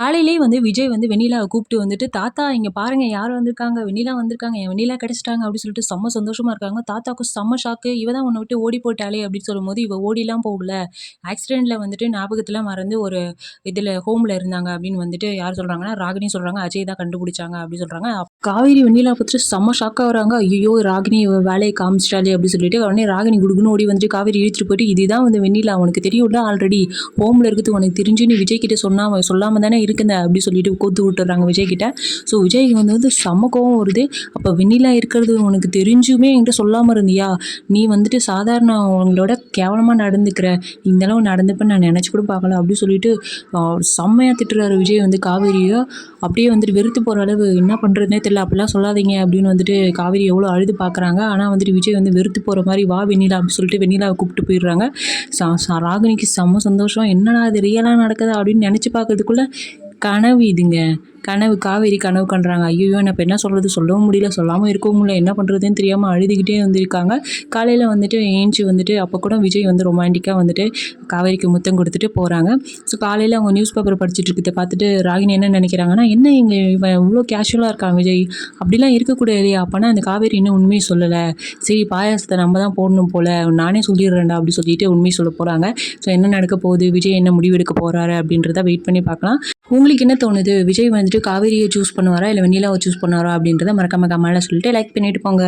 காலையிலேயே வந்து விஜய் வந்து வெண்ணிலாவை கூப்பிட்டு வந்துட்டு தாத்தா இங்கே பாருங்க யார் வந்திருக்காங்க? வெண்ணிலா வந்திருக்காங்க என் வெண்ணிலா கிடச்சிட்டாங்க அப்படின்னு சொல்லிட்டு செம்ம சந்தோஷமா இருக்காங்க. தாத்தாவுக்கு செம்ம ஷாக்கு இவ தான் உன்னை விட்டு ஓடி போட்டாலே அப்படின்னு சொல்லும்போது இவ ஓடிலாம் போகல. ஆக்சிடெண்ட்டில் வந்துட்டு ஞாபகத்தில் மறந்து ஒரு இதில் ஹோமில் இருந்தாங்க அப்படின்னு வந்துட்டு யார் சொல்கிறாங்கன்னா ராகினி சொல்கிறாங்க அஜய் தான் கண்டுபிடிச்சாங்க அப்படின்னு சொல்கிறாங்க காவேரி வெண்ணிலா பார்த்துட்டு செம்ம ஷாக்காக வராங்க. ஐயோ ராகினி இவ வேலையை காமிச்சிட்டாலே அப்படின்னு சொல்லிட்டு உடனே ராகினி குடுக்குன்னு ஓடி வந்துட்டு காவேரி இழுத்துட்டு போயிட்டு இதுதான் வந்து வெண்ணிலா. உனக்கு தெரியும்ல ஆல்ரெடி ஹோமில் இருக்குது உனக்கு தெரிஞ்சு நீ விஜய் கிட்ட சொன்னா சொல்லாமல் தானே இருக்குந்த அப்படி சொல்லிட்டு கோத்து விட்டுறாங்க விஜய் கிட்ட. ஸோ விஜய்க்கு வந்து வந்து செம்ம கோவம் வருது. அப்போ வெண்ணிலா இருக்கிறது உனக்கு தெரிஞ்சுமே என்கிட்ட சொல்லாமல் இருந்தியா? நீ வந்துட்டு சாதாரண அவங்களோட கேவலமாக நடந்துக்கிற இந்த அளவு நடந்துப்பேன்னு நான் நினச்சி கூட பார்க்கல அப்படி சொல்லிட்டு செம்மையாக திட்டுறாரு விஜய் வந்து காவேரியை. அப்படியே வந்துட்டு வெறுத்து போகிற அளவு என்ன பண்ணுறதுனே தெரியல. அப்படிலாம் சொல்லாதீங்க அப்படின்னு வந்துட்டு காவேரி எவ்வளோ அழுது பார்க்குறாங்க. ஆனால் வந்துட்டு விஜய் வந்து வெறுத்து போகிற மாதிரி வா வெண்ணிலா அப்படி சொல்லிட்டு வெண்ணிலாவை கூப்பிட்டு போயிடுறாங்க. ராகினிக்கு செம்ம சந்தோஷம். என்னடா இது ரியலாக நடக்குது? அப்படின்னு நினச்சி பார்க்கறதுக்குள்ளே கனவு இதுங்க. கனவு காவேரி கனவு கண்டுறாங்க ஐயோ நான் இப்போ என்ன சொல்கிறது சொல்லவும் முடியல. சொல்லாமல் இருக்கவும் முடியல. என்ன பண்ணுறதுன்னு தெரியாமல் அழுதுகிட்டே வந்திருக்காங்க. காலையில் வந்துட்டு ஏஞ்சி வந்துட்டு அப்போ கூட விஜய் வந்து ரொமான்டிக்காக வந்துட்டு காவேரிக்கு முத்தம் கொடுத்துட்டு போகிறாங்க ஸோ காலையில் அவங்க நியூஸ் பேப்பர் படிச்சுட்டு இருக்கிறத பார்த்துட்டு ராகினி என்ன நினைக்கிறாங்கன்னா என்ன இங்கே இவன் இவ்வளோ கேஷுவலாக இருக்கான் விஜய். அப்படிலாம் இருக்கக்கூடாது அப்போனா அந்த காவேரி இன்னும் உண்மையை சொல்லலை. சரி பாயாசத்தை நம்ம தான் போடணும் போல். நானே சொல்லிடுறேன்டா அப்படி சொல்லிட்டு உண்மையை சொல்ல போகிறாங்க ஸோ என்ன நடக்க போகுது? விஜய் என்ன முடிவெடுக்க போகிறாரு அப்படின்றத வெயிட் பண்ணி பார்க்கலாம். உங்களுக்கு என்ன தோணுது? விஜய் வந்துட்டு காவேரியை சூஸ் பண்ணுவாரா? இல்லை வெண்ணிலாவை சூஸ் பண்ணுவாரா? அப்படின்றத மறக்காம கமெண்ட்ல சொல்லிட்டு லைக் பண்ணிட்டு போங்க.